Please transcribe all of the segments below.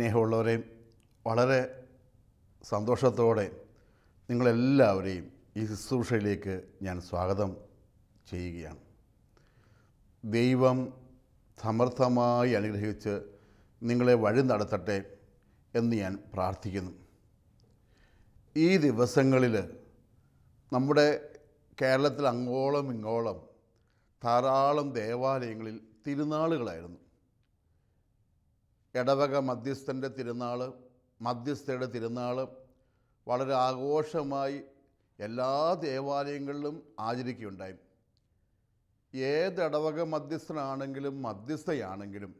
സ്നേഹമുള്ളവരെ വളരെ സന്തോഷത്തോടെ നിങ്ങളെല്ലാവരെയും ഈ ശുശ്രൂഷയിലേക്ക് ഞാൻ സ്വാഗതം ചെയ്യുകയാണ്. ദൈവം സമർത്ഥമായി അനുഗ്രഹിച്ച് നിങ്ങളെ വഴി നടത്തട്ടെ എന്ന് ഞാൻ പ്രാർത്ഥിക്കുന്നു. ഈ ദിവസങ്ങളിൽ നമ്മുടെ കേരളത്തിൽ അങ്ങോളം ഇങ്ങോളം ധാരാളം ദേവാലയങ്ങളിൽ തിരുനാളുകളായിരുന്നു. ഇടവക മധ്യസ്ഥന്റെ തിരുനാൾ മധ്യസ്ഥയുടെ തിരുനാൾ വളരെ ആഘോഷമായി എല്ലാ ദേവാലയങ്ങളിലും ആചരിക്കുകയുണ്ടായി. ഏത് ഇടവക മധ്യസ്ഥനാണെങ്കിലും മധ്യസ്ഥയാണെങ്കിലും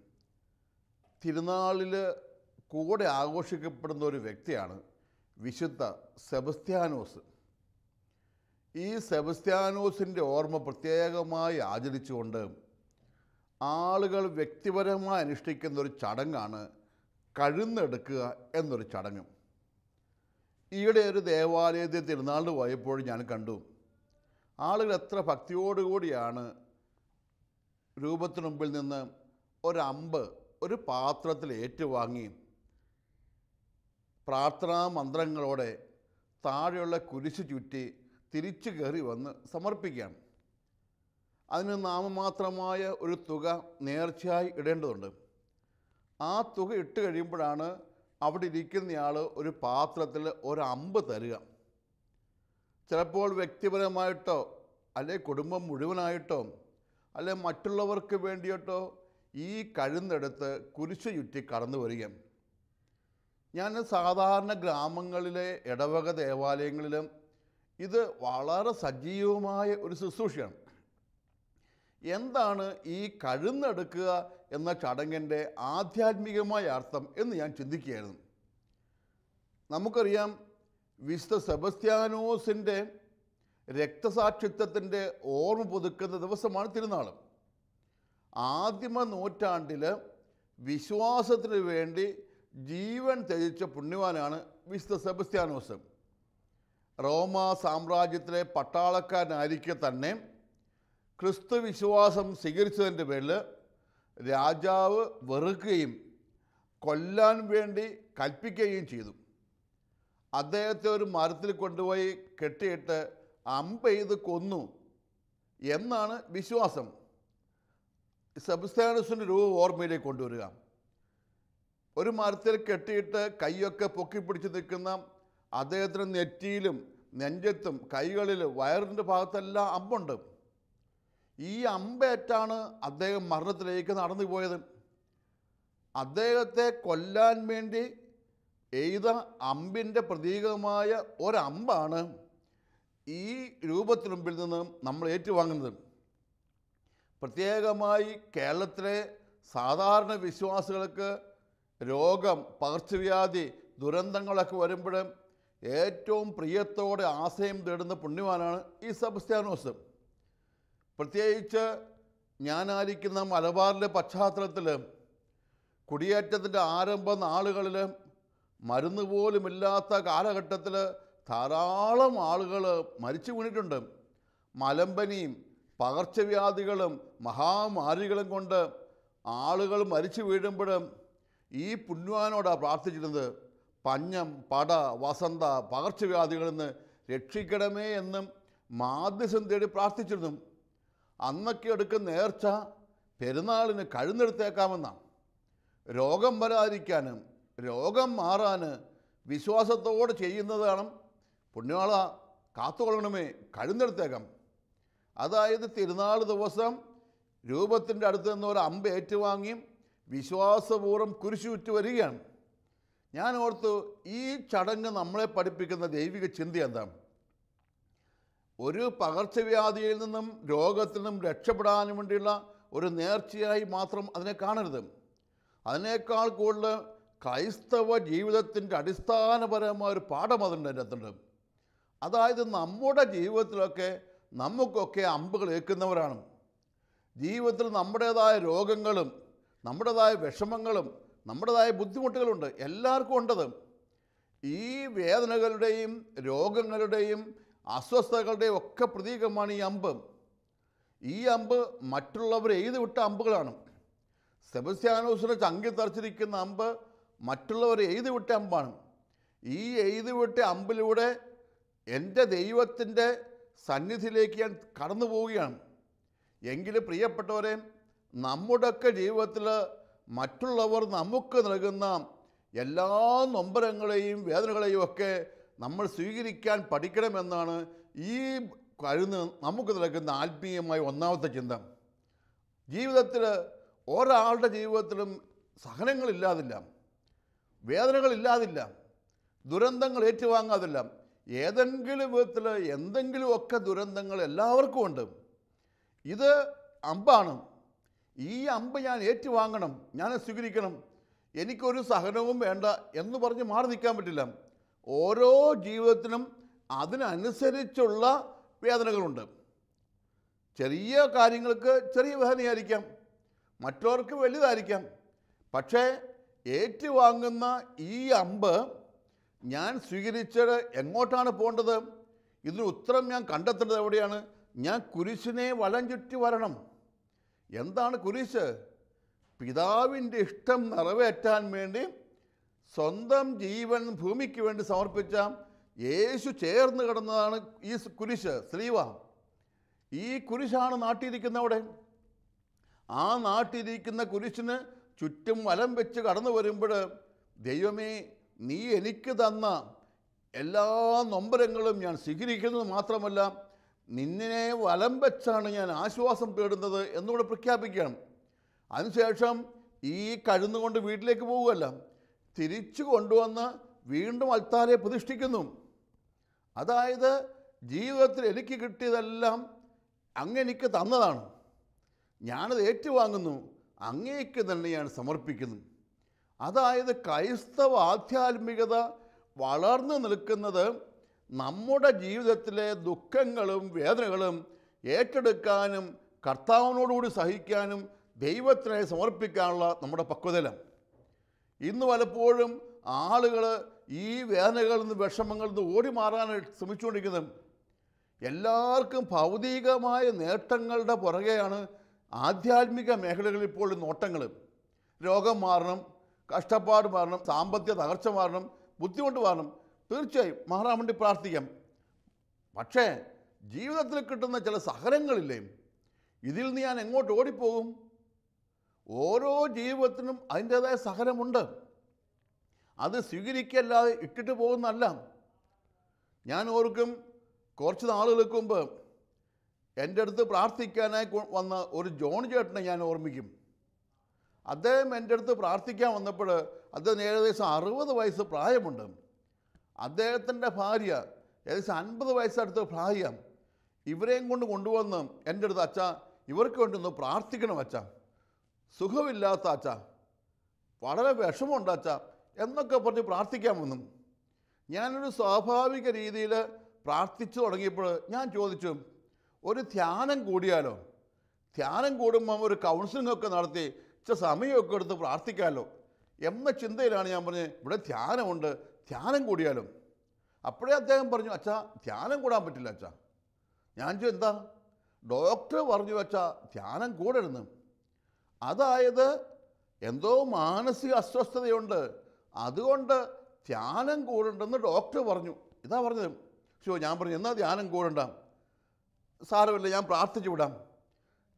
തിരുനാളിൽ കൂടെ ആഘോഷിക്കപ്പെടുന്ന ഒരു വ്യക്തിയാണ് വിശുദ്ധ സെബസ്ത്യാനോസ്. ഈ സെബസ്ത്യാനോസിന്റെ ഓർമ്മ പ്രത്യേകമായി ആചരിച്ചുകൊണ്ട് ആളുകൾ വ്യക്തിപരമായി അനുഷ്ഠിക്കുന്ന ഒരു ചടങ്ങാണ് കഴുന്നെടുക്കുക എന്നൊരു ചടങ്ങ്. ഈയിടെ ഒരു ദേവാലയത്തിൽ തിരുനാളിന് പോയപ്പോൾ ഞാൻ കണ്ടു. ആളുകൾ എത്ര ഭക്തിയോടുകൂടിയാണ് രൂപത്തിനു മുമ്പിൽ നിന്ന് ഒരമ്പ് ഒരു പാത്രത്തിൽ ഏറ്റുവാങ്ങി. പ്രാർത്ഥനാ മന്ത്രങ്ങളോടെ താഴെയുള്ള കുരിശ് ചുറ്റി തിരിച്ചു കയറി വന്ന് സമർപ്പിക്കുകയാണ്. അതിന് നാമമാത്രമായ ഒരു തുക നേർച്ചയായി ഇടേണ്ടതുണ്ട്. ആ തുക ഇട്ട് കഴിയുമ്പോഴാണ് അവിടെ ഇരിക്കുന്നയാൾ ഒരു പാത്രത്തിൽ ഒരു അമ്പ് തരിക. ചിലപ്പോൾ വ്യക്തിപരമായിട്ടോ അല്ലെ കുടുംബം മുഴുവനായിട്ടോ അല്ലെ മറ്റുള്ളവർക്ക് വേണ്ടിയിട്ടോ ഈ കഴുന്നെടുത്ത് കുരിശ് ചുറ്റി കടന്നു വരിക ഞാൻ സാധാരണ ഗ്രാമങ്ങളിലെ ഇടവക ദേവാലയങ്ങളിലും ഇത് വളരെ സജീവമായ ഒരു ശുശ്രൂഷയാണ്. എന്താണ് ഈ കഴുന്നെടുക്കുക എന്ന ചടങ്ങിന്റെ ആധ്യാത്മികമായ അർത്ഥം എന്ന് ഞാൻ ചിന്തിക്കുകയായിരുന്നു. നമുക്കറിയാം വിശുദ്ധ സെബസ്ത്യാനോസിന്റെ രക്തസാക്ഷിത്വത്തിന്റെ ഓർമ്മ പുതുക്കുന്ന ദിവസമാണ് തിരുനാൾ. ആദിമ നൂറ്റാണ്ടിൽ വിശ്വാസത്തിന് വേണ്ടി ജീവൻ ത്യജിച്ച പുണ്യവാനാണ് വിശുദ്ധ സെബസ്ത്യാനോസ്. റോമ സാമ്രാജ്യത്തിലെ പട്ടാളക്കാരനായിരിക്കെ തന്നെ ക്രിസ്തു വിശ്വാസം സ്വീകരിച്ചതിന്റെ പേരിൽ രാജാവ് വെറുക്കുകയും കൊല്ലാൻ വേണ്ടി കൽപ്പിക്കുകയും ചെയ്തു. അദ്ദേഹത്തെ ഒരു മരത്തിൽ കൊണ്ടുപോയി കെട്ടിയിട്ട് അമ്പ ചെയ്ത് കൊന്നു എന്നാണ് വിശ്വാസം. സെബസ്ത്യാനസിന്റെ രൂപം ഓർമ്മയിലേക്ക് കൊണ്ടുവരിക. ഒരു മരത്തിൽ കെട്ടിയിട്ട് കൈയൊക്കെ പൊക്കി പിടിച്ച് നിൽക്കുന്ന അദ്ദേഹത്തിന്റെ നെറ്റിയിലും നെഞ്ചത്തും കൈകളിലും വയറിന്റെ ഭാഗത്തെല്ലാം അമ്പുണ്ട്. ഈ അമ്പേറ്റാണ് അദ്ദേഹം മരണത്തിലേക്ക് നടന്നു പോയത്. അദ്ദേഹത്തെ കൊല്ലാൻ വേണ്ടി എയ്ത അമ്പിന്റെ പ്രതീകമായ ഒരമ്പാണ് ഈ രൂപത്തിന് മുമ്പിൽ നിന്ന് നമ്മൾ ഏറ്റുവാങ്ങുന്നത്. പ്രത്യേകമായി കേരളത്തിലെ സാധാരണ വിശ്വാസികൾക്ക് രോഗം പകർച്ചവ്യാധി ദുരന്തങ്ങളൊക്കെ വരുമ്പോഴും ഏറ്റവും പ്രിയത്തോടെ ആശയം തേടുന്ന പുണ്യവാനാണ് ഈ സബസ്ത്യാനോസ് പ്രത്യേകിച്ച് ഞാനായിരിക്കുന്ന മലബാറിലെ പശ്ചാത്തലത്തിൽ കുടിയേറ്റത്തിന്റെ ആരംഭ നാളുകളിൽ മരുന്ന് പോലുമില്ലാത്ത കാലഘട്ടത്തിൽ ധാരാളം ആളുകൾ മരിച്ചു വീണിട്ടുണ്ട്. മലമ്പനിയും പകർച്ചവ്യാധികളും മഹാമാരികളും കൊണ്ട് ആളുകൾ മരിച്ചു വീഴുമ്പോഴും ഈ പുന്നുവാനോടാണ് പ്രാർത്ഥിച്ചിരുന്നത്. പഞ്ഞം പട വസന്ത പകർച്ചവ്യാധികളിൽ നിന്ന് രക്ഷിക്കണമേ എന്നും മാധ്യസം തേടി പ്രാർത്ഥിച്ചിരുന്നു. അന്നൊക്കെ എടുക്കുന്ന നേർച്ച പെരുന്നാളിന് കഴുന്നെടുത്തേക്കാമെന്നാണ്. രോഗം വരാതിരിക്കാനും രോഗം മാറാൻ വിശ്വാസത്തോടെ ചെയ്യുന്നതാണ് പുണ്യാള കാത്തുകൊള്ളണമേ കഴുന്നെടുത്തേക്കാം. അതായത് തിരുനാൾ ദിവസം രൂപത്തിന്റെ അടുത്ത് നിന്ന് ഒരു അമ്പ് ഏറ്റുവാങ്ങി വിശ്വാസപൂർവം കുരിശു ചുറ്റി വരികയാണ്. ഞാൻ ഓർത്തു ഈ ചടങ്ങ് നമ്മളെ പഠിപ്പിക്കുന്ന ദൈവിക ചിന്ത എന്താണ് ഒരു പകർച്ചവ്യാധിയിൽ നിന്നും രോഗത്തിൽ നിന്നും രക്ഷപ്പെടാനും വേണ്ടിയുള്ള ഒരു നേർച്ചയായി മാത്രം അതിനെ കാണരുത്. അതിനേക്കാൾ കൂടുതൽ ക്രൈസ്തവ ജീവിതത്തിന്റെ അടിസ്ഥാനപരമായ ഒരു പാഠം അതിന്റെ അതിനകത്തുണ്ട് അതായത് നമ്മുടെ ജീവിതത്തിലൊക്കെ നമുക്കൊക്കെ അമ്പുകൾ ഏൽക്കുന്നവരാണ്. ജീവിതത്തിൽ നമ്മുടേതായ രോഗങ്ങളും നമ്മുടേതായ വിഷമങ്ങളും നമ്മുടേതായ ബുദ്ധിമുട്ടുകളുണ്ട്. എല്ലാവർക്കും ഉണ്ടത്. ഈ വേദനകളുടെയും രോഗങ്ങളുടെയും അസ്വസ്ഥതകളുടെയും ഒക്കെ പ്രതീകമാണ് ഈ അമ്പ്. ഈ അമ്പ് മറ്റുള്ളവർ എഴുതി വിട്ട അമ്പുകളാണ്. സെബസ്ത്യാനോസിനെ ചങ്കി തറച്ചിരിക്കുന്ന അമ്പ് മറ്റുള്ളവർ എഴുതി വിട്ട അമ്പാണ്. ഈ എഴുതി വിട്ട അമ്പിലൂടെ എന്റെ ദൈവത്തിന്റെ സന്നിധിയിലേക്ക് ഞാൻ കടന്നു പോവുകയാണ്. എങ്കിലും പ്രിയപ്പെട്ടവരെ നമ്മുടെയൊക്കെ ജീവിതത്തിൽ മറ്റുള്ളവർ നമുക്ക് നൽകുന്ന എല്ലാ നൊമ്പരങ്ങളെയും വേദനകളെയും ഒക്കെ നമ്മൾ സ്വീകരിക്കാൻ പഠിക്കണമെന്നാണ് ഈ കഴിഞ്ഞ് നമുക്ക് നൽകുന്ന ആത്മീയമായ ഒന്നാമത്തെ ചിന്ത. ജീവിതത്തിൽ ഒരാളുടെ ജീവിതത്തിലും സഹനങ്ങളില്ലാതില്ല വേദനകളില്ലാതില്ല ദുരന്തങ്ങൾ ഏറ്റുവാങ്ങാതില്ല. ഏതെങ്കിലും വിധത്തിൽ എന്തെങ്കിലുമൊക്കെ ദുരന്തങ്ങൾ എല്ലാവർക്കും ഉണ്ട്. ഇത് അമ്പാണ്. ഈ അമ്പ് ഞാൻ ഏറ്റുവാങ്ങണം ഞാൻ സ്വീകരിക്കണം. എനിക്കൊരു സഹനവും വേണ്ട എന്ന് പറഞ്ഞ് മാറി നിൽക്കാൻ പറ്റില്ല. ഓരോ ജീവിതത്തിനും അതിനനുസരിച്ചുള്ള വേദനകളുണ്ട്. ചെറിയ കാര്യങ്ങൾക്ക് ചെറിയ വേദനയായിരിക്കാം. മറ്റവർക്ക് വലുതായിരിക്കാം. പക്ഷേ ഏറ്റുവാങ്ങുന്ന ഈ അമ്പ് ഞാൻ സ്വീകരിച്ചത് എങ്ങോട്ടാണ് പോകേണ്ടത്? ഇതിന് ഉത്തരം ഞാൻ കണ്ടെത്തേണ്ടത് എവിടെയാണ്? ഞാൻ കുരിശിനെ വലം ചുറ്റി വരണം. എന്താണ് കുരിശ്? പിതാവിന്റെ ഇഷ്ടം നിറവേറ്റാൻ വേണ്ടി സ്വന്തം ജീവൻ ഭൂമിക്ക് വേണ്ടി സമർപ്പിച്ച യേശു ചേർന്ന് കിടന്നതാണ് ഈ കുരിശ് സ്ലീവ ഈ കുരിശാണ് നാട്ടിയിരിക്കുന്നവിടെ ആ നാട്ടിയിരിക്കുന്ന കുരിശിന് ചുറ്റും വലം വെച്ച് കടന്നു വരുമ്പോൾ ദൈവമേ നീ എനിക്ക് തന്ന എല്ലാ നൊമ്പരങ്ങളും ഞാൻ സ്വീകരിക്കുന്നത് മാത്രമല്ല നിന്നെ വലം വെച്ചാണ് ഞാൻ ആശ്വാസം തേടുന്നത് എന്നുകൂടെ പ്രഖ്യാപിക്കണം. അതിനുശേഷം ഈ കഴുന്നുകൊണ്ട് വീട്ടിലേക്ക് പോവുകയല്ല. തിരിച്ചു കൊണ്ടുവന്ന് വീണ്ടും അൽത്താരെ പ്രതിഷ്ഠിക്കുന്നു. അതായത് ജീവിതത്തിൽ എനിക്ക് കിട്ടിയതെല്ലാം അങ്ങെനിക്ക് തന്നതാണ്. ഞാനത് ഏറ്റുവാങ്ങുന്നു. അങ്ങേക്ക് തന്നെ ഞാൻ സമർപ്പിക്കുന്നു. അതായത് ക്രൈസ്തവ ആധ്യാത്മികത വളർന്നു നിൽക്കുന്നത് നമ്മുടെ ജീവിതത്തിലെ ദുഃഖങ്ങളും വേദനകളും ഏറ്റെടുക്കാനും കർത്താവിനോടുകൂടി സഹിക്കാനും ദൈവത്തിനായി സമർപ്പിക്കാനുള്ള നമ്മുടെ പക്വതയിലാണ്. ഇന്ന് പലപ്പോഴും ആളുകൾ ഈ വേദനകളിൽ നിന്ന് വിഷമങ്ങളിൽ നിന്ന് ഓടി മാറാനായിട്ട് ശ്രമിച്ചുകൊണ്ടിരിക്കുന്നത് എല്ലാവർക്കും ഭൗതികമായ നേട്ടങ്ങളുടെ പുറകെയാണ് ആധ്യാത്മിക മേഖലകളിൽ ഇപ്പോൾ നോട്ടങ്ങൾ രോഗം മാറണം കഷ്ടപ്പാട് മാറണം സാമ്പത്തിക തകർച്ച മാറണം ബുദ്ധിമുട്ട് മാറണം. തീർച്ചയായും മാറാൻ വേണ്ടി പ്രാർത്ഥിക്കാം. പക്ഷേ ജീവിതത്തിൽ കിട്ടുന്ന ചില സഹനങ്ങളില്ലേ? ഇതിൽ നിന്ന് ഞാൻ എങ്ങോട്ട് ഓടിപ്പോകും? ഓരോ ജീവിതത്തിനും അതിന്റേതായ സഹനമുണ്ട്. അത് സ്വീകരിക്കല്ലാതെ ഇട്ടിട്ട് പോകുന്നല്ല ഞാൻ ഓർക്കും കുറച്ച് നാളുകൾക്ക് മുമ്പ് എന്റെ അടുത്ത് പ്രാർത്ഥിക്കാനായി വന്ന ഒരു ജോൺ ചേട്ടനെ ഞാൻ ഓർമ്മിക്കും. അദ്ദേഹം എന്റെ അടുത്ത് പ്രാർത്ഥിക്കാൻ വന്നപ്പോൾ അദ്ദേഹം ഏകദേശം അറുപത് വയസ്സ് പ്രായമുണ്ട്. അദ്ദേഹത്തിന്റെ ഭാര്യ ഏകദേശം അൻപത് വയസ്സടുത്ത് പ്രായം ഇവരെയും കൊണ്ട് കൊണ്ടുവന്ന് എന്റെ അടുത്ത് അച്ഛ ഇവർക്ക് വേണ്ടി ഒന്ന് പ്രാർത്ഥിക്കണം അച്ഛ. സുഖമില്ലാത്ത അച്ഛ. വളരെ വിഷമമുണ്ട് അച്ഛ. എന്നൊക്കെ പറഞ്ഞ് പ്രാർത്ഥിക്കാൻ വന്നു. ഞാനൊരു സ്വാഭാവിക രീതിയിൽ പ്രാർത്ഥിച്ചു തുടങ്ങിയപ്പോൾ ഞാൻ ചോദിച്ചു ഒരു ധ്യാനം കൂടിയാലോ? ധ്യാനം കൂടുമ്പം ഒരു കൗൺസിലിംഗ് ഒക്കെ നടത്തി ഇച്ച സമയമൊക്കെ എടുത്ത് പ്രാർത്ഥിക്കാമല്ലോ എന്ന ചിന്തയിലാണ് ഞാൻ പറഞ്ഞത് ഇവിടെ ധ്യാനമുണ്ട് ധ്യാനം കൂടിയാലും? അപ്പോഴേ അദ്ദേഹം പറഞ്ഞു അച്ഛാ ധ്യാനം കൂടാൻ പറ്റില്ല അച്ഛാ. ഞാൻ ചോദിച്ചു എന്താ? ഡോക്ടർ പറഞ്ഞു അച്ഛാ ധ്യാനം കൂടരുന്ന് അതായത് എന്തോ മാനസിക അസ്വസ്ഥതയുണ്ട്. അതുകൊണ്ട് ധ്യാനം കൂടണ്ടെന്ന് ഡോക്ടർ പറഞ്ഞു. ഇതാ പറഞ്ഞത്. ഷോ ഞാൻ പറഞ്ഞു എന്നാൽ ധ്യാനം കൂടണ്ട? സാരമില്ല ഞാൻ പ്രാർത്ഥിച്ചു വിടാം.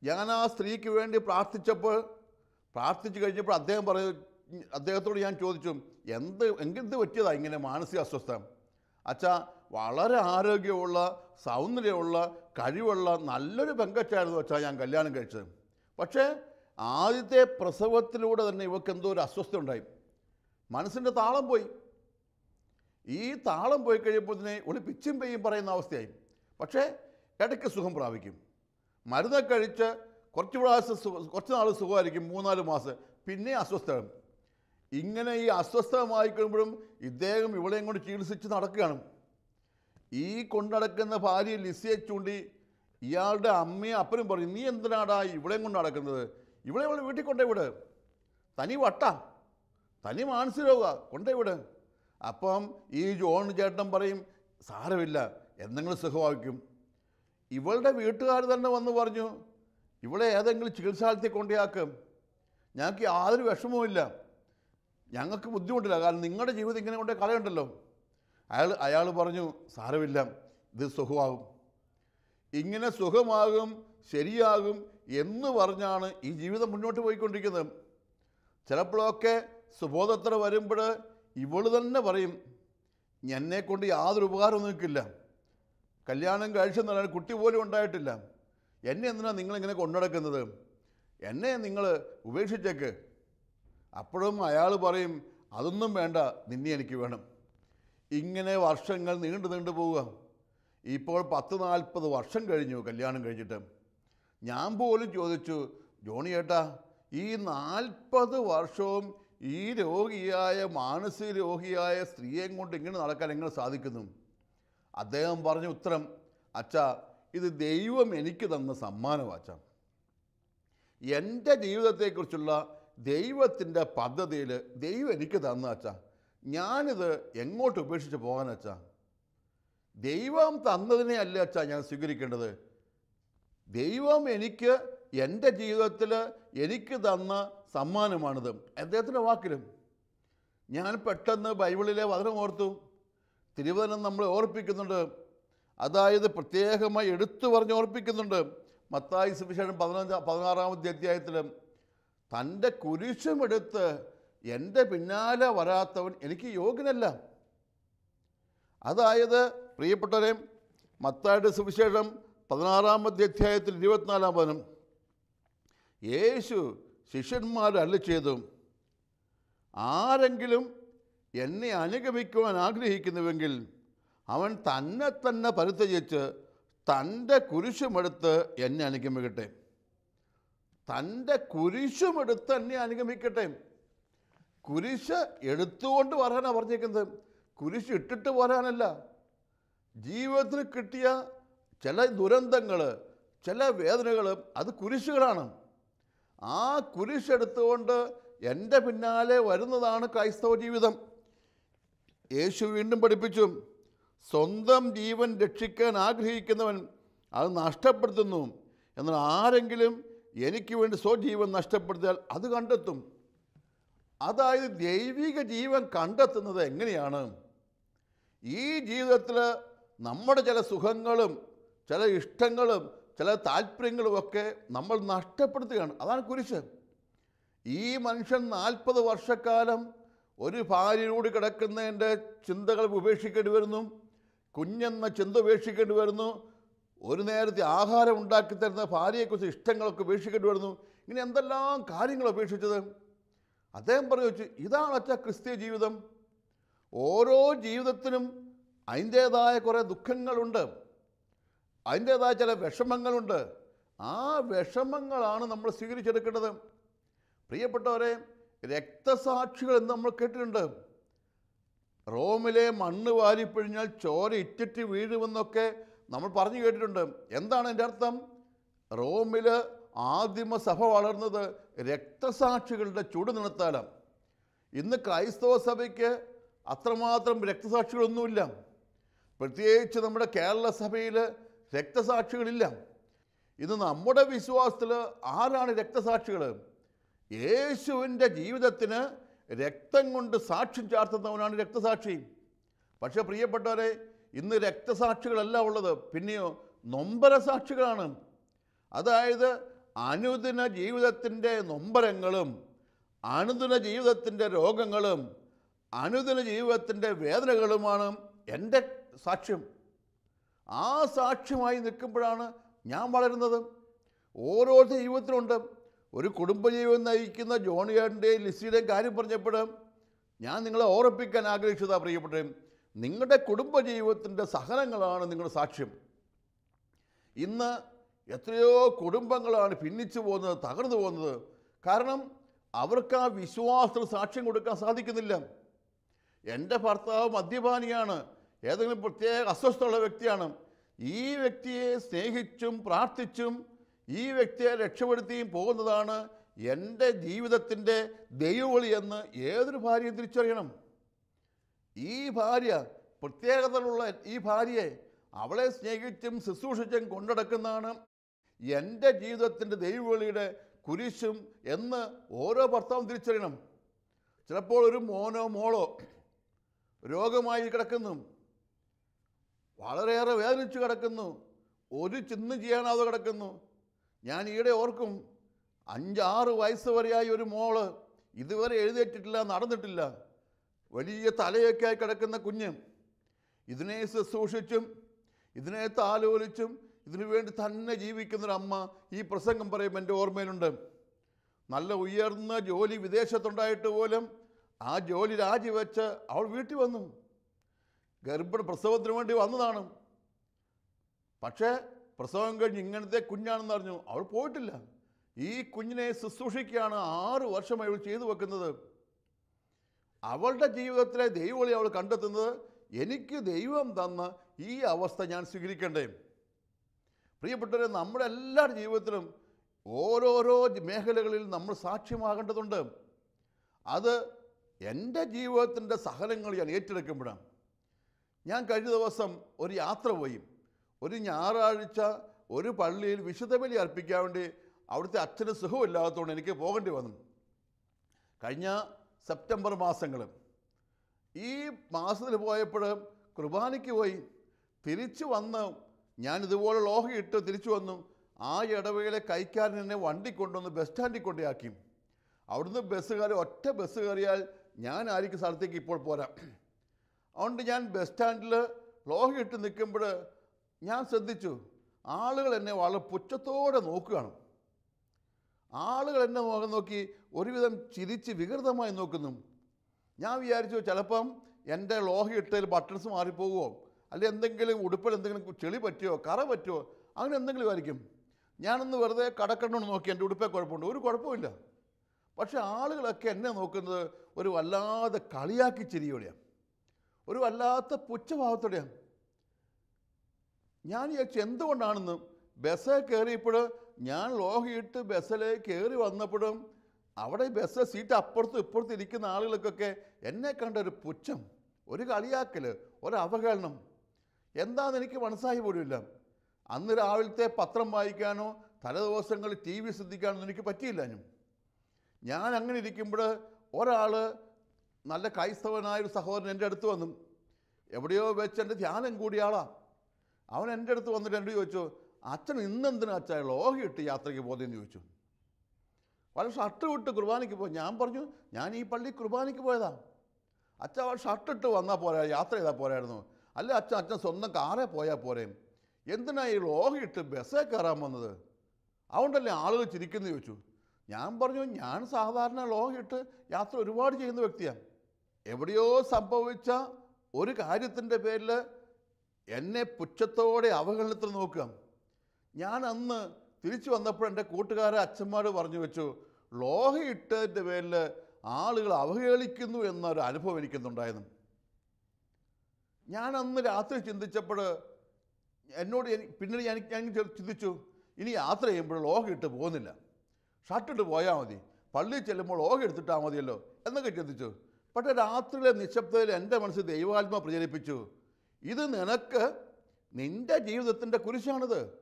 ഞാൻ ആ സ്ത്രീക്ക് വേണ്ടി പ്രാർത്ഥിച്ചപ്പോൾ പ്രാർത്ഥിച്ചു കഴിഞ്ഞപ്പോൾ അദ്ദേഹം പറഞ്ഞു അദ്ദേഹത്തോട് ഞാൻ ചോദിച്ചു എന്ത് എന്ത് പറ്റിയതാണ് ഇങ്ങനെ മാനസിക അസ്വസ്ഥ അച്ഛാ വളരെ ആരോഗ്യമുള്ള സൗന്ദര്യമുള്ള കഴിവുള്ള നല്ലൊരു പെങ്കച്ചായിരുന്നു അച്ഛാ ഞാൻ കല്യാണം കഴിച്ചത്. പക്ഷേ ആദ്യത്തെ പ്രസവത്തിലൂടെ തന്നെ ഇവക്ക് എന്തോ ഒരു അസ്വസ്ഥ ഉണ്ടായി. മനസ്സിന്റെ താളം പോയി. ഈ താളം പോയി കഴിയുമ്പോൾ തന്നെ ഒളി പിച്ചും പെയ്യും പറയുന്ന അവസ്ഥയായി. പക്ഷേ ഇടയ്ക്ക് സുഖം പ്രാപിക്കും. മരുന്ന് കഴിച്ച് കുറച്ച് പ്രാവശ്യം കുറച്ച് നാൾ സുഖമായിരിക്കും മൂന്നാൽ മാസം. പിന്നെ അസ്വസ്ഥം ഇങ്ങനെ ഈ അസ്വസ്ഥമായി കഴിയുമ്പോഴും ഇദ്ദേഹം ഇവളെയും കൊണ്ട് ചികിത്സിച്ച് നടക്കുകയാണ്. ഈ കൊണ്ടടക്കുന്ന ഭാര്യ ലിസിയെ ചൂണ്ടി ഇയാളുടെ അമ്മയും അപ്പനും പറയും നീ എന്തിനാടാ ഇവിടെയും കൊണ്ട് നടക്കുന്നത്? ഇവളെ ഇവിടെ വീട്ടിൽ കൊണ്ടേ വിട്. തനി വട്ട. തനി മാനസിക രോഗ കൊണ്ടേ വിട്. അപ്പം ഈ ജോൺ ചേട്ടൻ പറയും സാരമില്ല. എന്തെങ്കിലും സുഖമാക്കും ഇവളുടെ വീട്ടുകാർ തന്നെ വന്ന് പറഞ്ഞു ഇവിടെ ഏതെങ്കിലും ചികിത്സാലയത്തിൽ കൊണ്ടുയാക്കും ഞങ്ങൾക്ക് യാതൊരു വിഷമവുമില്ല ഞങ്ങൾക്ക് ബുദ്ധിമുട്ടില്ല. കാരണം നിങ്ങളുടെ ജീവിതം ഇങ്ങനെ കൊണ്ടേ കളയുണ്ടല്ലോ. അയാൾ അയാൾ പറഞ്ഞു സാരമില്ല. ഇത് സുഖമാകും. ഇങ്ങനെ സുഖമാകും ശരിയാകും എന്ന് പറഞ്ഞാണ് ഈ ജീവിതം മുന്നോട്ട് പോയിക്കൊണ്ടിരിക്കുന്നത്. ചിലപ്പോഴൊക്കെ സുബോധത്തിൽ വരുമ്പോൾ ഇവൾ തന്നെ പറയും എന്നെ കൊണ്ട് യാതൊരു ഒന്നും നിൽക്കില്ല കല്യാണം കഴിച്ചെന്നല്ല കുട്ടി പോലും ഉണ്ടായിട്ടില്ല. എന്നെ എന്തിനാണ് നിങ്ങളിങ്ങനെ കൊണ്ടുനടക്കുന്നത് എന്നെ നിങ്ങൾ ഉപേക്ഷിച്ചേക്ക്. അപ്പോഴും അയാൾ പറയും അതൊന്നും വേണ്ട നിന്നെ എനിക്ക് വേണം. ഇങ്ങനെ വർഷങ്ങൾ നീണ്ടു നീണ്ടു പോവുക. ഇപ്പോൾ പത്ത് നാൽപ്പത് വർഷം കഴിഞ്ഞു കല്യാണം കഴിച്ചിട്ട് ഞാൻ പോലും ചോദിച്ചു ജോണി ഏട്ടാ ഈ നാൽപ്പത് വർഷവും ഈ രോഗിയായ മാനസിക രോഗിയായ സ്ത്രീയെയും കൊണ്ട് ഇങ്ങനെ നടക്കാൻ എങ്ങനെ സാധിക്കുന്നു? അദ്ദേഹം പറഞ്ഞ ഉത്തരം അച്ഛാ ഇത് ദൈവം എനിക്ക് തന്ന സമ്മാനമാണ് അച്ഛ. എന്റെ ജീവിതത്തെക്കുറിച്ചുള്ള ദൈവത്തിന്റെ പദ്ധതിയിൽ ദൈവം എനിക്ക് തന്ന അച്ഛ. ഞാനിത് എങ്ങോട്ട് ഉപേക്ഷിച്ച് പോകാൻ അച്ഛ? ദൈവം തന്നതിനെ അല്ല അച്ഛാ ഞാൻ സ്വീകരിക്കേണ്ടത്. ദൈവം എനിക്ക് എന്റെ ജീവിതത്തിൽ എനിക്ക് തന്ന സമ്മാനമാണിത്. അദ്ദേഹത്തിന്റെ വാക്കിലും. ഞാൻ പെട്ടെന്ന് ബൈബിളിലെ വചനം ഓർത്തു. തിരുവചനം നമ്മളെ ഓർപ്പിക്കുന്നുണ്ട്. അതായത് പ്രത്യേകമായി എടുത്തു പറഞ്ഞ് ഓർപ്പിക്കുന്നുണ്ട്. മത്തായി സുവിശേഷം പതിനഞ്ച് പതിനാറാമത്തെ അധ്യായത്തിലും തന്റെ കുരിശുമെടുത്ത് എന്റെ പിന്നാലെ വരാത്തവൻ എനിക്ക് യോഗ്യനല്ല. അതായത് പ്രിയപ്പെട്ടവരെ മത്തായുടെ സുവിശേഷം പതിനാറാമത്തെ അധ്യായത്തിൽ ഇരുപത്തിനാലാം പദം യേശു ശിഷ്യന്മാരല്ല ചെയ്തു ആരെങ്കിലും എന്നെ അനുഗമിക്കുവാൻ ആഗ്രഹിക്കുന്നുവെങ്കിൽ അവൻ തന്നെ തന്നെ പരിത്യജിച്ച് തന്റെ കുരിശുമെടുത്ത് എന്നെ അനുഗമിക്കട്ടെ. തന്റെ കുരിശുമെടുത്ത് എന്നെ അനുഗമിക്കട്ടെ. കുരിശ് എടുത്തുകൊണ്ട് വരാനാണ് പറഞ്ഞേക്കുന്നത് കുരിശ് ഇട്ടിട്ട് പോരാനല്ല. ജീവിതത്തിൽ കിട്ടിയ ചില ദുരന്തങ്ങൾ ചില വേദനകൾ അത് കുരിശുകളാണ്. ആ കുരിശെടുത്തുകൊണ്ട് എന്റെ പിന്നാലെ വരുന്നതാണ് ക്രൈസ്തവ ജീവിതം. യേശു വീണ്ടും പഠിപ്പിച്ചു സ്വന്തം ജീവൻ രക്ഷിക്കാൻ ആഗ്രഹിക്കുന്നവൻ അത് നഷ്ടപ്പെടുത്തുന്നു. എന്നാൽ ആരെങ്കിലും എനിക്ക് വേണ്ടി സ്വജീവൻ നഷ്ടപ്പെടുത്തിയാൽ അത് കണ്ടെത്തും. അതായത് ദൈവിക ജീവൻ കണ്ടെത്തുന്നത് എങ്ങനെയാണ്? ഈ ജീവിതത്തിൽ നമ്മുടെ ചില സുഖങ്ങളും ചില ഇഷ്ടങ്ങളും ചില താല്പര്യങ്ങളും ഒക്കെ നമ്മൾ നഷ്ടപ്പെടുത്തുകയാണ്. അതാണ് കുരിശ്. ഈ മനുഷ്യൻ നാൽപ്പത് വർഷക്കാലം ഒരു ഭാര്യയോട് കിടക്കുന്നതിന്റെ ചിന്തകൾ ഉപേക്ഷിക്കേണ്ടി വരുന്നു. കുഞ്ഞെന്ന ചിന്ത ഉപേക്ഷിക്കേണ്ടി വരുന്നു. ഒരു നേരത്തെ ആഹാരം ഉണ്ടാക്കി തരുന്ന ഭാര്യയെക്കുറിച്ച് ഇഷ്ടങ്ങളൊക്കെ ഉപേക്ഷിക്കേണ്ടി വരുന്നു. ഇങ്ങനെ എന്തെല്ലാം കാര്യങ്ങൾ ഉപേക്ഷിച്ചത്? അദ്ദേഹം പറഞ്ഞു വെച്ചു ഇതാണ് അച്ഛ ക്രിസ്തീയ ജീവിതം. ഓരോ ജീവിതത്തിനും അതിന്റേതായ കുറേ ദുഃഖങ്ങളുണ്ട്. അതിന്റേതായ ചില വിഷമങ്ങളുണ്ട്. ആ വിഷമങ്ങളാണ് നമ്മൾ സ്വീകരിച്ചെടുക്കേണ്ടത്. പ്രിയപ്പെട്ടവരെ രക്തസാക്ഷികൾ എന്ന് നമ്മൾ കേട്ടിട്ടുണ്ട്. റോമിലെ മണ്ണ് വാരിപ്പിഴിഞ്ഞാൽ ചോര ഇറ്റിറ്റ് വീഴുമെന്നൊക്കെ നമ്മൾ പറഞ്ഞു കേട്ടിട്ടുണ്ട്. എന്താണ് എന്റെ അർത്ഥം? റോമിൽ ആദിമ സഭ വളർന്നത് രക്തസാക്ഷികളുടെ ചൂട് നിണത്താലാണ് ഇന്ന് ക്രൈസ്തവ സഭയ്ക്ക് അത്രമാത്രം രക്തസാക്ഷികളൊന്നുമില്ല. പ്രത്യേകിച്ച് നമ്മുടെ കേരള സഭയിൽ രക്തസാക്ഷികളില്ല. ഇന്ന് നമ്മുടെ വിശ്വാസത്തിൽ ആരാണ് രക്തസാക്ഷികൾ യേശുവിന്റെ ജീവിതത്തിന് രക്തം കൊണ്ട് സാക്ഷ്യം ചാർത്തുന്നവനാണ് രക്തസാക്ഷി. പക്ഷേ പ്രിയപ്പെട്ടവരെ ഇന്ന് രക്തസാക്ഷികളല്ല ഉള്ളത്. പിന്നെയോ നൊമ്പര സാക്ഷികളാണ്. അതായത് അനുദിന ജീവിതത്തിന്റെ നൊമ്പരങ്ങളും അനുദിന ജീവിതത്തിന്റെ രോഗങ്ങളും അനുദിന ജീവിതത്തിന്റെ വേദനകളുമാണ് എന്റെ സാക്ഷ്യം. ആ സാക്ഷ്യമായി നിൽക്കുമ്പോഴാണ് ഞാൻ വളരുന്നത്. ഓരോരുത്തർ ജീവിതത്തിലുണ്ട്. ഒരു കുടുംബജീവിതം നയിക്കുന്ന ജോണിയാടിന്റെയും ലിസിയുടെയും കാര്യം പറഞ്ഞപ്പോൾ ഞാൻ നിങ്ങളെ ഓർപ്പിക്കാൻ ആഗ്രഹിച്ചതാ പ്രിയപ്പെട്ടേ നിങ്ങളുടെ കുടുംബജീവിതത്തിന്റെ സഹനങ്ങളാണ് നിങ്ങളുടെ സാക്ഷ്യം. ഇന്ന് എത്രയോ കുടുംബങ്ങളാണ് ഭിന്നിച്ചു പോകുന്നത് തകർന്നു പോകുന്നത്. കാരണം അവർക്ക് ആ വിശ്വാസത്തിൽ സാക്ഷ്യം കൊടുക്കാൻ സാധിക്കുന്നില്ല. എന്റെ ഭർത്താവ് മദ്യപാനിയാണ്. ഏതെങ്കിലും പ്രത്യേക അസ്വസ്ഥമുള്ള വ്യക്തിയാണ്. ഈ വ്യക്തിയെ സ്നേഹിച്ചും പ്രാർത്ഥിച്ചും ഈ വ്യക്തിയെ രക്ഷപ്പെടുത്തിയും പോകുന്നതാണ് എന്റെ ജീവിതത്തിന്റെ ദൈവവിളി എന്ന് ഏതൊരു ഭാര്യയും തിരിച്ചറിയണം. ഈ ഭാര്യ പ്രത്യേകതയുള്ള ഈ ഭാര്യയെ അവളെ സ്നേഹിച്ചും ശുശ്രൂഷിച്ചും കൊണ്ടടക്കുന്നതാണ് എന്റെ ജീവിതത്തിന്റെ ദൈവവിളിയുടെ കുരിശും എന്ന് ഓരോ ഭർത്താവും തിരിച്ചറിയണം. ചിലപ്പോൾ ഒരു മോനോ മോളോ രോഗമായി കിടക്കുന്നു. വളരെയേറെ വേദനിച്ചു കിടക്കുന്നു. ഒരു ചിന്ത ചെയ്യാനാതെ കിടക്കുന്നു. ഞാൻ ഈയിടെ ഓർക്കും അഞ്ചാറ് വയസ്സ് വരെയായി ഒരു മോൾ ഇതുവരെ എഴുതേറ്റിട്ടില്ല നടന്നിട്ടില്ല. വലിയ തലയൊക്കെ ആയി കിടക്കുന്ന കുഞ്ഞ്. ഇതിനെ ശുശ്രൂഷിച്ചും ഇതിനെ താലോലിച്ചും ഇതിനു വേണ്ടി തന്നെ ജീവിക്കുന്നൊരമ്മ ഈ പ്രസംഗം പറയുമ്പോൾ എന്റെ ഓർമ്മയിലുണ്ട്. നല്ല ഉയർന്ന ജോലി വിദേശത്തുണ്ടായിട്ട് പോലും ആ ജോലി രാജിവെച്ച് അവൾ വീട്ടിൽ വന്നു. ഗർഭിണ പ്രസവത്തിന് വേണ്ടി വന്നതാണ്. പക്ഷേ പ്രസവം കഴിഞ്ഞ് ഇങ്ങനത്തെ കുഞ്ഞാണെന്ന് അറിഞ്ഞു. അവൾ പോയിട്ടില്ല. ഈ കുഞ്ഞിനെ ശുശ്രൂഷിക്കുകയാണ് ആറ് വർഷമായി അവൾ ചെയ്തു വെക്കുന്നത്. അവളുടെ ജീവിതത്തിലെ ദൈവവളി അവൾ കണ്ടെത്തുന്നത് എനിക്ക് ദൈവം തന്ന ഈ അവസ്ഥ ഞാൻ സ്വീകരിക്കണ്ടേ. പ്രിയപ്പെട്ടവരെ നമ്മുടെ എല്ലാവരുടെ ജീവിതത്തിലും ഓരോരോ മേഖലകളിൽ നമ്മൾ സാക്ഷ്യമാകേണ്ടതുണ്ട്. അത് എന്റെ ജീവിതത്തിന്റെ സഹനങ്ങൾ ഞാൻ ഏറ്റെടുക്കുമ്പോഴാണ്. ഞാൻ കഴിഞ്ഞ ദിവസം ഒരു യാത്ര പോയി. ഒരു ഞായറാഴ്ച ഒരു പള്ളിയിൽ വിശുദ്ധ ബലി അർപ്പിക്കാൻ വേണ്ടി അവിടുത്തെ അച്ഛന് സുഖമില്ലാത്തതുകൊണ്ട് എനിക്ക് പോകേണ്ടി വന്നു. കഴിഞ്ഞ സെപ്റ്റംബർ മാസങ്ങൾ ഈ മാസത്തിൽ പോയപ്പോൾ കുർബാനയ്ക്ക് പോയി. തിരിച്ചു വന്ന് ഞാൻ ഇതുപോലെ ലോഹ ലോഹയിട്ട് തിരിച്ചു വന്നു. ആ ഇടവയിലെ കൈക്കാരൻ എന്നെ വണ്ടി കൊണ്ടുവന്ന് ബസ് സ്റ്റാൻഡിൽ കൊണ്ടുയാക്കി അവിടുന്ന് ബസ് കയറി ഒറ്റ ബസ് കയറിയാൽ ഞാൻ ആയിരിക്കും സ്ഥലത്തേക്ക് ഇപ്പോൾ പോരാ. അതുകൊണ്ട് ഞാൻ ബസ് സ്റ്റാൻഡിൽ ലോഹയിട്ട് നിൽക്കുമ്പോൾ ഞാൻ ശ്രദ്ധിച്ചു ആളുകൾ എന്നെ വളരെ പുച്ഛത്തോടെ നോക്കുകയാണ്. ആളുകൾ എന്നെ മുഖം നോക്കി ഒരുവിധം ചിരിച്ച് വികൃതമായി നോക്കുന്നു. ഞാൻ വിചാരിച്ചു ചിലപ്പം എന്റെ ലോഹയിട്ടതിൽ ബട്ടൺസ് മാറിപ്പോകുമോ അല്ലെങ്കിൽ എന്തെങ്കിലും ഉടുപ്പിൽ എന്തെങ്കിലും ചെളി പറ്റിയോ കറ പറ്റുമോ അങ്ങനെ എന്തെങ്കിലും ആയിരിക്കും. ഞാനൊന്ന് വെറുതെ കടക്കണ്ണോട് നോക്കി എന്റെ ഉടുപ്പേ കുഴപ്പമുണ്ട്. ഒരു കുഴപ്പമില്ല പക്ഷേ ആളുകളൊക്കെ എന്നെ നോക്കുന്നത് ഒരു വല്ലാതെ കളിയാക്കി ചിരിയോടെയാണ് ഒരു വല്ലാത്ത പുച്ഛഭാവത്തോടെയാണ്. ഞാൻ വിചാരിച്ചു എന്തുകൊണ്ടാണെന്ന് ബസ് കയറിയപ്പോൾ ഞാൻ ലോഹയിട്ട് ബസ്സിൽ കയറി വന്നപ്പോഴും അവിടെ ബസ് സീറ്റ് അപ്പുറത്തും ഇപ്പുറത്തും ഇരിക്കുന്ന ആളുകൾക്കൊക്കെ എന്നെ കണ്ട ഒരു പുച്ഛം ഒരു കളിയാക്കൽ ഒരു അവഹേളനം. എന്താണെന്ന് എനിക്ക് മനസ്സായി പോലുമില്ല. അന്ന് രാവിലത്തെ പത്രം വായിക്കാനോ തലേദിവസങ്ങളിൽ ടി വി ശ്രദ്ധിക്കാനോ എനിക്ക് പറ്റിയില്ല ഞാൻ അങ്ങനെ ഇരിക്കുമ്പോൾ ഒരാൾ നല്ല ക്രൈസ്തവനായ ഒരു സഹോദരൻ എന്റെ അടുത്ത് വന്നു. എവിടെയോ വെച്ച് എന്റെ ധ്യാനം കൂടിയാളാ അവൻ എന്റെ അടുത്ത് വന്നിട്ട് എന്നോട് ചോദിച്ചു അച്ഛൻ ഇന്നെന്തിനാ അച്ഛാ ലോഹിയിട്ട് യാത്രയ്ക്ക് പോകുന്നതെന്ന് ചോദിച്ചു. വളരെ ഷർട്ട് വിട്ട് കുർബാനയ്ക്ക് പോയി ഞാൻ പറഞ്ഞു ഞാൻ ഈ പള്ളി കുർബാനയ്ക്ക് പോയതാ. അച്ഛൻ അവൾ ഷർട്ടിട്ട് വന്നാൽ പോരാ യാത്ര ചെയ്താൽ പോരായിരുന്നു. അല്ല അച്ഛൻ അച്ഛൻ സ്വന്തം കാറേ പോയാൽ പോരേ. എന്തിനാ ഈ ലോഹിയിട്ട് ബസ്സേ കയറാൻ വന്നത്? അതുകൊണ്ടല്ലേ ആളുകൾ ചിരിക്കുന്നു ചോദിച്ചു. ഞാൻ പറഞ്ഞു ഞാൻ സാധാരണ ലോഹിയിട്ട് യാത്ര ഒരുപാട് ചെയ്യുന്ന വ്യക്തിയാണ് എവിടെയോ സംഭവിച്ച ഒരു കാര്യത്തിന്റെ പേരിൽ എന്നെ പുച്ഛത്തോടെ അവഹേളനത്തിൽ നോക്കുക. ഞാൻ അന്ന് തിരിച്ചു വന്നപ്പോൾ എന്റെ കൂട്ടുകാരെ അച്ഛന്മാർ പറഞ്ഞു വെച്ചു ലോഹയിട്ടതിന്റെ പേരിൽ ആളുകൾ അവഹേളിക്കുന്നു എന്നൊരു അനുഭവം എനിക്കുന്നുണ്ടായിരുന്നു. ഞാൻ അന്ന് രാത്രി ചിന്തിച്ചപ്പോൾ എന്നോട് പിന്നീട് ഞാൻ ഞാൻ ചിന്തിച്ചു ഇനി യാത്ര ചെയ്യുമ്പോൾ ലോഹ ഇട്ട് പോകുന്നില്ല. ഷർട്ടിട്ട് പോയാൽ മതി. പള്ളിയിൽ ചെല്ലുമ്പോൾ ലോഹ എടുത്തിട്ടാൽ മതിയല്ലോ എന്നൊക്കെ ചിന്തിച്ചു. പക്ഷേ രാത്രിയിലെ നിശബ്ദതയിൽ എന്റെ മനസ്സിൽ ദൈവാത്മ പ്രചരിപ്പിച്ചു. ഇത് നിനക്ക് നിന്റെ ജീവിതത്തിന്റെ കുരിശാണിത്.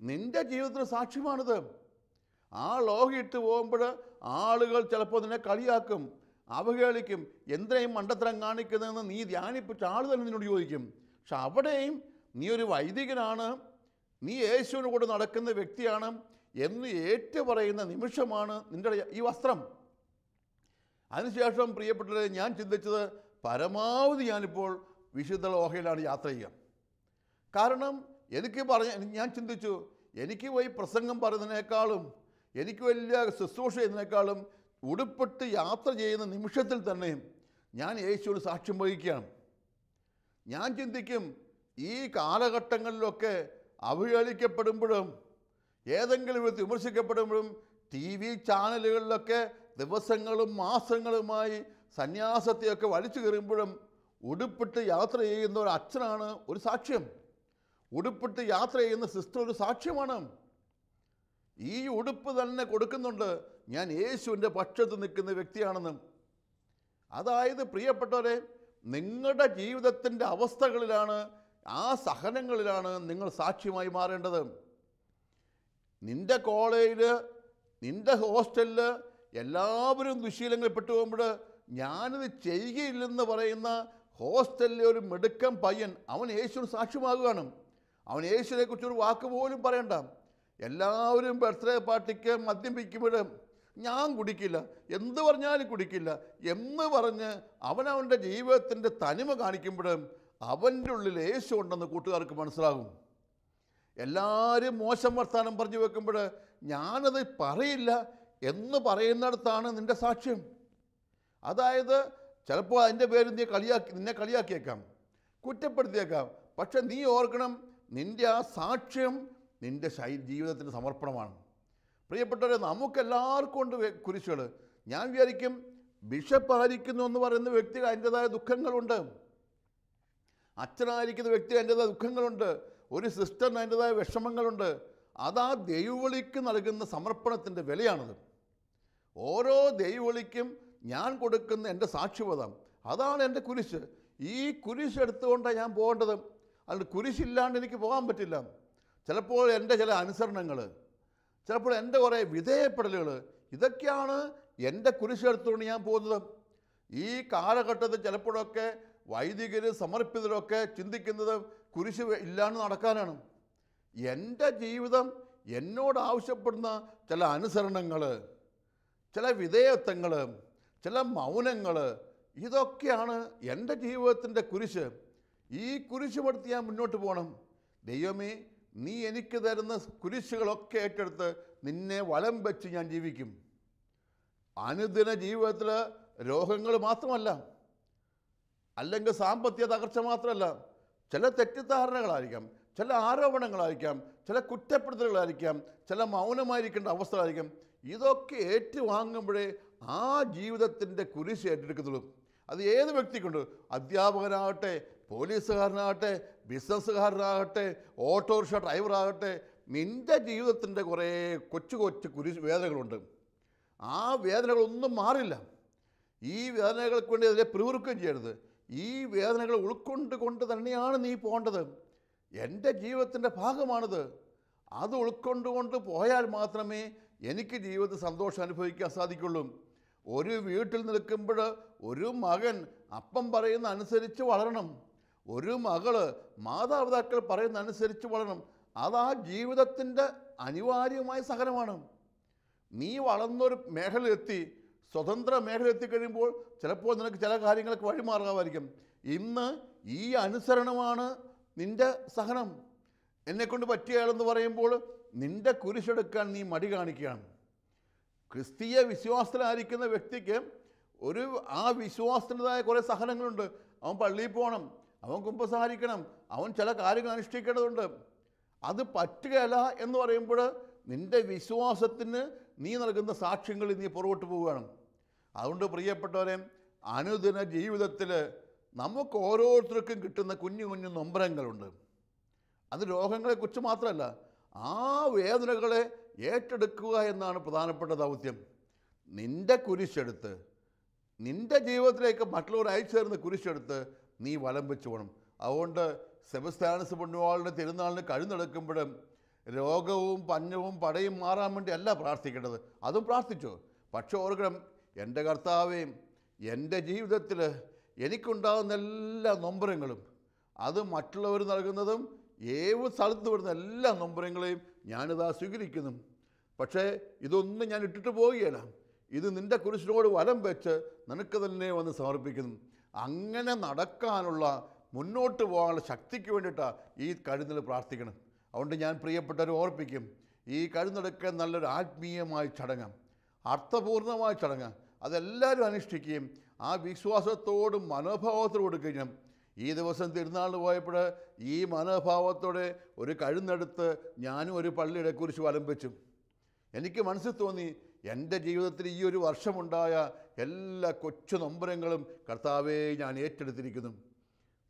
നിന്റെ ജീവിതത്തിന് സാക്ഷ്യമാണിത്. ആ ലോഹിയിട്ട് പോകുമ്പോൾ ആളുകൾ ചിലപ്പോൾ നിന്നെ കളിയാക്കും അവഹേളിക്കും എന്തിനേയും മണ്ടത്തരം കാണിക്കുന്നതെന്ന് നീ ധ്യാനിപ്പിച്ച ആൾ തന്നെ നിന്നോട് ചോദിക്കും. പക്ഷെ അവിടെയും നീ ഒരു വൈദികനാണ് നീ യേശുവിനോട് നടക്കുന്ന വ്യക്തിയാണ് എന്ന് ഏറ്റു പറയുന്ന നിമിഷമാണ് നിന്റെ ഈ വസ്ത്രം. അതിനുശേഷം പ്രിയപ്പെട്ടവരെ ഞാൻ ചിന്തിച്ചത് പരമാവധി ഞാനിപ്പോൾ വിശുദ്ധ ലോഹയിലാണ് യാത്ര ചെയ്യുക. കാരണം എനിക്ക് പറഞ്ഞ ഞാൻ ചിന്തിച്ചു എനിക്ക് പോയി പ്രസംഗം പറയുന്നതിനേക്കാളും എനിക്ക് വലിയ ശുശ്രൂഷ ചെയ്യുന്നതിനേക്കാളും ഉടുപ്പിട്ട് യാത്ര ചെയ്യുന്ന നിമിഷത്തിൽ തന്നെ ഞാൻ യേശുവിന് സാക്ഷ്യം വഹിക്കുകയാണ്. ഞാൻ ചിന്തിക്കും ഈ കാലഘട്ടങ്ങളിലൊക്കെ അവഹേളിക്കപ്പെടുമ്പോഴും ഏതെങ്കിലും വിധത്തിൽ വിമർശിക്കപ്പെടുമ്പോഴും ടി വി ചാനലുകളിലൊക്കെ ദിവസങ്ങളും മാസങ്ങളുമായി സന്യാസത്തെയൊക്കെ വലിച്ചു കയറുമ്പോഴും ഉടുപ്പിട്ട് യാത്ര ചെയ്യുന്ന ഒരു അച്ഛനാണ് ഒരു സാക്ഷ്യം. ഉടുപ്പിട്ട് യാത്ര ചെയ്യുന്ന സിസ്റ്റർ ഒരു സാക്ഷ്യമാണ്. ഈ ഉടുപ്പ് തന്നെ കൊടുക്കുന്നുണ്ട്. ഞാൻ യേശുവിന്റെ പക്ഷത്ത് നിൽക്കുന്ന വ്യക്തിയാണെന്ന്. അതായത് പ്രിയപ്പെട്ടവരെ നിങ്ങളുടെ ജീവിതത്തിന്റെ അവസ്ഥകളിലാണ് ആ സഹനങ്ങളിലാണ് നിങ്ങൾ സാക്ഷ്യമായി മാറേണ്ടത്. നിന്റെ കോളേജിൽ നിന്റെ ഹോസ്റ്റലിൽ എല്ലാവരും ദുശീലങ്ങളിൽപ്പെട്ടു പോകുമ്പോൾ ഞാനിത് ചെയ്യുകയില്ലെന്ന് പറയുന്ന ഹോസ്റ്റലിലെ ഒരു മെടുക്കൻ പയ്യൻ അവൻ യേശുവിന് സാക്ഷ്യമാകുകയാണ്. അവൻ യേശുവിനെ കുറിച്ച് ഒരു വാക്ക് പോലും പറയണ്ട. എല്ലാവരും ബർത്ത്ഡേ പാർട്ടിക്ക് മദ്യം പിക്കുമ്പോൾ ഞാൻ കുടിക്കില്ല എന്ത് പറഞ്ഞാലും കുടിക്കില്ല എന്ന് പറഞ്ഞ് അവനവന്റെ ജീവിതത്തിന്റെ തനിമ കാണിക്കുമ്പോൾ അവന്റെ ഉള്ളിൽ യേശു ഉണ്ടെന്ന് കൂട്ടുകാർക്ക് മനസ്സിലാകും. എല്ലാവരും മോശം വർത്താനം പറഞ്ഞു വെക്കുമ്പോൾ ഞാനത് പറയില്ല എന്ന് പറയുന്നിടത്താണ് നിന്റെ സാക്ഷ്യം. അതായത് ചിലപ്പോൾ അതിന്റെ പേര് നീ കളിയാക്കി നിന്നെ കളിയാക്കിയേക്കാം കുറ്റപ്പെടുത്തിയേക്കാം. പക്ഷെ നീ ഓർക്കണം നിന്റെ ആ സാക്ഷ്യം നിന്റെ ശൈ ജീവിതത്തിന്റെ സമർപ്പണമാണ്. പ്രിയപ്പെട്ടവരെ നമുക്കെല്ലാവർക്കും ഉണ്ട് കുരിശുകൾ. ഞാൻ വിചാരിക്കും ബിഷപ്പ് ആയിരിക്കുന്നു എന്ന് പറയുന്ന വ്യക്തികൾ അതിന്റെതായ ദുഃഖങ്ങളുണ്ട്. അച്ഛനായിരിക്കുന്ന വ്യക്തി അതിന്റെതായ ദുഃഖങ്ങളുണ്ട്. ഒരു സിസ്റ്ററിന് അതിന്റെതായ വിഷമങ്ങളുണ്ട്. അതാ ദൈവവിളിക്ക് നൽകുന്ന സമർപ്പണത്തിന്റെ വിലയാണത്. ഓരോ ദൈവവിളിക്കും ഞാൻ കൊടുക്കുന്ന എന്റെ സാക്ഷ്യപദം അതാണ് എന്റെ കുരിശ്. ഈ കുരിശ് എടുത്തുകൊണ്ടാണ് ഞാൻ പോകേണ്ടത്. അതുകൊണ്ട് കുരിശില്ലാണ്ട് എനിക്ക് പോകാൻ പറ്റില്ല. ചിലപ്പോൾ എന്റെ ചില അനുസരണങ്ങൾ ചിലപ്പോൾ എന്റെ കുറേ വിധേയപ്പെടലുകൾ ഇതൊക്കെയാണ് എന്റെ കുരിശ് എടുത്തുകൊണ്ട് ഞാൻ പോകുന്നത്. ഈ കാലഘട്ടത്തിൽ ചിലപ്പോഴൊക്കെ വൈദികർ സമർപ്പിതരൊക്കെ ചിന്തിക്കുന്നത് കുരിശ് ഇല്ലാണ്ട് നടക്കാനാണ്. എന്റെ ജീവിതം എന്നോട് ആവശ്യപ്പെടുന്ന ചില അനുസരണങ്ങൾ ചില വിധേയത്വങ്ങൾ ചില മൗനങ്ങൾ ഇതൊക്കെയാണ് എന്റെ ജീവിതത്തിന്റെ കുരിശ്. ഈ കുരിശുമെടുത്ത് ഞാൻ മുന്നോട്ട് പോകണം. ദൈവമേ നീ എനിക്ക് തരുന്ന കുരിശുകളൊക്കെ ഏറ്റെടുത്ത് നിന്നെ വലം വെച്ച് ഞാൻ ജീവിക്കും. അനുദിന ജീവിതത്തിൽ രോഗങ്ങൾ മാത്രമല്ല അല്ലെങ്കിൽ സാമ്പത്തിക തകർച്ച മാത്രമല്ല ചില തെറ്റിദ്ധാരണകളായിരിക്കാം. ചില ആരോപണങ്ങളായിരിക്കാം ചില കുറ്റപ്പെടുത്തലുകളായിരിക്കാം ചില മൗനമായിരിക്കേണ്ട അവസ്ഥകളായിരിക്കാം. ഇതൊക്കെ ഏറ്റുവാങ്ങുമ്പോഴേ ആ ജീവിതത്തിന്റെ കുരിശ് ഏറ്റെടുക്കത്തുള്ളൂ. അത് ഏത് വ്യക്തിക്കുണ്ട്? അധ്യാപകനാകട്ടെ പോലീസുകാരനാകട്ടെ ബിസിനസ്സുകാരനാകട്ടെ ഓട്ടോറിക്ഷ ഡ്രൈവറാകട്ടെ നിന്റെ ജീവിതത്തിന്റെ കുറേ കൊച്ചു കൊച്ചു കുരിശ് വേദനകളുണ്ട്. ആ വേദനകളൊന്നും മാറില്ല. ഈ വേദനകൾക്ക് വേണ്ടി അതിനെ പിറുവിറുക്കുകയും ചെയ്യരുത്. ഈ വേദനകൾ ഉൾക്കൊണ്ട് കൊണ്ട് തന്നെയാണ് നീ പോകേണ്ടത്. എന്റെ ജീവിതത്തിന്റെ ഭാഗമാണിത്. അത് ഉൾക്കൊണ്ടുകൊണ്ട് പോയാൽ മാത്രമേ എനിക്ക് ജീവിതത്തിൽ സന്തോഷം അനുഭവിക്കാൻ സാധിക്കുള്ളൂ. ഒരു വീട്ടിൽ നിൽക്കുമ്പോൾ ഒരു മകൻ അപ്പം പറയുന്ന അനുസരിച്ച് വളരണം. ഒരു മകൾ മാതാപിതാക്കൾ പറയുന്ന അനുസരിച്ച് വളരണം. അത് ആ ജീവിതത്തിന്റെ അനിവാര്യമായ സഹനമാണ്. നീ വളർന്നൊരു മേഖലയെത്തി സ്വതന്ത്ര മേഖല കഴിയുമ്പോൾ ചിലപ്പോൾ നിനക്ക് ചില കാര്യങ്ങൾക്ക് വഴിമാറാമായിരിക്കും ഇന്ന് ഈ അനുസരണമാണ് നിന്റെ സഹനം എന്നെക്കൊണ്ട് പറ്റിയാളെന്ന് പറയുമ്പോൾ നിന്റെ കുരിശെടുക്കാൻ നീ മടി കാണിക്കുകയാണ്. ക്രിസ്തീയ വിശ്വാസത്തിലായിരിക്കുന്ന വ്യക്തിക്ക് ഒരു ആ വിശ്വാസത്തിന്റെതായ കുറേ സഹനങ്ങളുണ്ട്. അവൻ പള്ളിയിൽ പോകണം അവൻ കുമ്പസാരിക്കണം അവൻ ചില കാര്യങ്ങൾ അനുഷ്ഠിക്കേണ്ടതുണ്ട്. അത് പറ്റുകയല്ല എന്ന് പറയുമ്പോൾ നിന്റെ വിശ്വാസത്തിന് നീ നൽകുന്ന സാക്ഷ്യങ്ങളിൽ നീ പുറകോട്ട് പോവുകയാണ്. അതുകൊണ്ട് പ്രിയപ്പെട്ടവരെ അനുദിന ജീവിതത്തിൽ നമുക്ക് ഓരോരുത്തർക്കും കിട്ടുന്ന കുഞ്ഞു കുഞ്ഞു നൊമ്പരങ്ങളുണ്ട്. അത് രോഗങ്ങളെക്കുറിച്ച് മാത്രമല്ല ആ വേദനകളെ ഏറ്റെടുക്കുക എന്നാണ് പ്രധാനപ്പെട്ട ദൗത്യം. നിന്റെ കുരിശെടുത്ത് നിന്റെ ജീവിതത്തിലേക്ക് മറ്റുള്ളവർ അയച്ചു തരുന്ന കുരിശെടുത്ത് നീ വലം വെച്ച് പോകണം അതുകൊണ്ട് സെബസ്ത്യാനസ് പുണ്യവാളുടെ തിരുനാളിന് കഴിഞ്ഞെടുക്കുമ്പോഴും രോഗവും പഞ്ഞവും പടയും മാറാൻ വേണ്ടി അല്ല പ്രാർത്ഥിക്കേണ്ടത്. അതും പ്രാർത്ഥിച്ചു? പക്ഷേ ഓർക്കണം എന്റെ കർത്താവേയും എന്റെ ജീവിതത്തിൽ എനിക്കുണ്ടാകുന്ന എല്ലാ നൊമ്പരങ്ങളും അത് മറ്റുള്ളവർ നൽകുന്നതും ഏത് സ്ഥലത്ത് വരുന്ന എല്ലാ നൊമ്പരങ്ങളെയും ഞാനിതാ സ്വീകരിക്കുന്നു. പക്ഷേ ഇതൊന്നും ഞാൻ ഇട്ടിട്ട് പോവുകയില്ല. ഇത് നിന്റെ കുരിശിനോട് വലം വെച്ച് നിനക്ക് തന്നെ വന്ന് സമർപ്പിക്കുന്നു. അങ്ങനെ നടക്കാനുള്ള മുന്നോട്ട് പോകാനുള്ള ശക്തിക്ക് വേണ്ടിയിട്ടാണ് ഈ കഴുന്നൽ പ്രാർത്ഥിക്കണം. അതുകൊണ്ട് ഞാൻ പ്രിയപ്പെട്ടവർ ഓർപ്പിക്കും ഈ കഴുന്നെടുക്കാൻ നല്ലൊരു ആത്മീയമായ ചടങ്ങ് അർത്ഥപൂർണമായ ചടങ്ങ് അതെല്ലാവരും അനുഷ്ഠിക്കുകയും ആ വിശ്വാസത്തോടും മനോഭാവത്തോട് കൊടുക്കുകയും ഈ ദിവസം തിരുനാളിന് പോയപ്പോൾ ഈ മനോഭാവത്തോടെ ഒരു കഴുന്നെടുത്ത് ഞാനും ഒരു പള്ളിയുടെ കുറിച്ച് വലംബിച്ചു എനിക്ക് മനസ്സിൽ തോന്നി എന്റെ ജീവിതത്തിൽ ഈ ഒരു വർഷമുണ്ടായ എല്ലാ കൊച്ചു നൊമ്പരങ്ങളും കർത്താവേ ഞാൻ ഏറ്റെടുത്തിരിക്കുന്നു.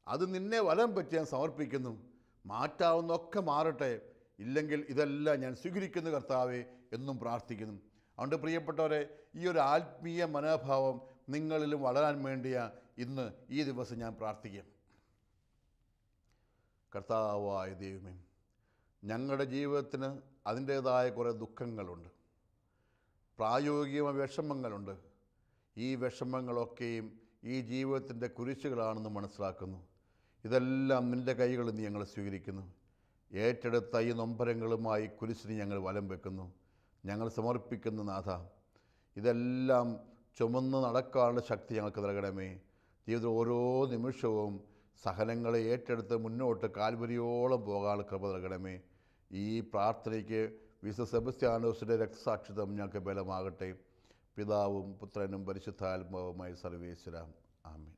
അത് നിന്നെ വലം പറ്റി ഞാൻ സമർപ്പിക്കുന്നു. മാറ്റാവുന്നൊക്കെ മാറട്ടെ. ഇല്ലെങ്കിൽ ഇതെല്ലാം ഞാൻ സ്വീകരിക്കുന്നു കർത്താവേ എന്നും പ്രാർത്ഥിക്കുന്നു. അതുകൊണ്ട് പ്രിയപ്പെട്ടവരെ ഈ ഒരു ആത്മീയ മനോഭാവം നിങ്ങളിലും വളരാൻ വേണ്ടിയ ഇന്ന് ഈ ദിവസം ഞാൻ പ്രാർത്ഥിക്കും. കർത്താവായ ദൈവമേ ഞങ്ങളുടെ ജീവിതത്തിന് അതിന്റേതായ കുറേ ദുഃഖങ്ങളുണ്ട്. പ്രായോഗികമായ വിഷമങ്ങളുണ്ട്. ഈ വിഷമങ്ങളൊക്കെയും ഈ ജീവിതത്തിന്റെ കുരിശുകളാണെന്ന് മനസ്സിലാക്കുന്നു. ഇതെല്ലാം നിന്റെ കൈകളിൽ നിന്ന് ഞങ്ങൾ സ്വീകരിക്കുന്നു. ഏറ്റെടുത്ത ഈ നൊമ്പരങ്ങളുമായി കുരിശിന് ഞങ്ങൾ വലം വെക്കുന്നു. ഞങ്ങൾ സമർപ്പിക്കുന്ന നാഥ. ഇതെല്ലാം ചുമന്ന് നടക്കാനുള്ള ശക്തി ഞങ്ങൾക്ക് നൽകണമേ. ജീവിതത്തിൽ ഓരോ നിമിഷവും സഹനങ്ങളെ ഏറ്റെടുത്ത് മുന്നോട്ട് കാൽവരിയോളം പോകാനുള്ള കൃപ നൽകണമേ. ഈ പ്രാർത്ഥനയ്ക്ക് വിസ സെബസ്ത്യാനോസിന്റെ രക്തസാക്ഷിത്വം ഞങ്ങൾക്ക് ബലമാകട്ടെ. പിതാവും പുത്രനും പരിശുദ്ധാത്മാവുമായി സർവേശ്വരാം ആമീൻ.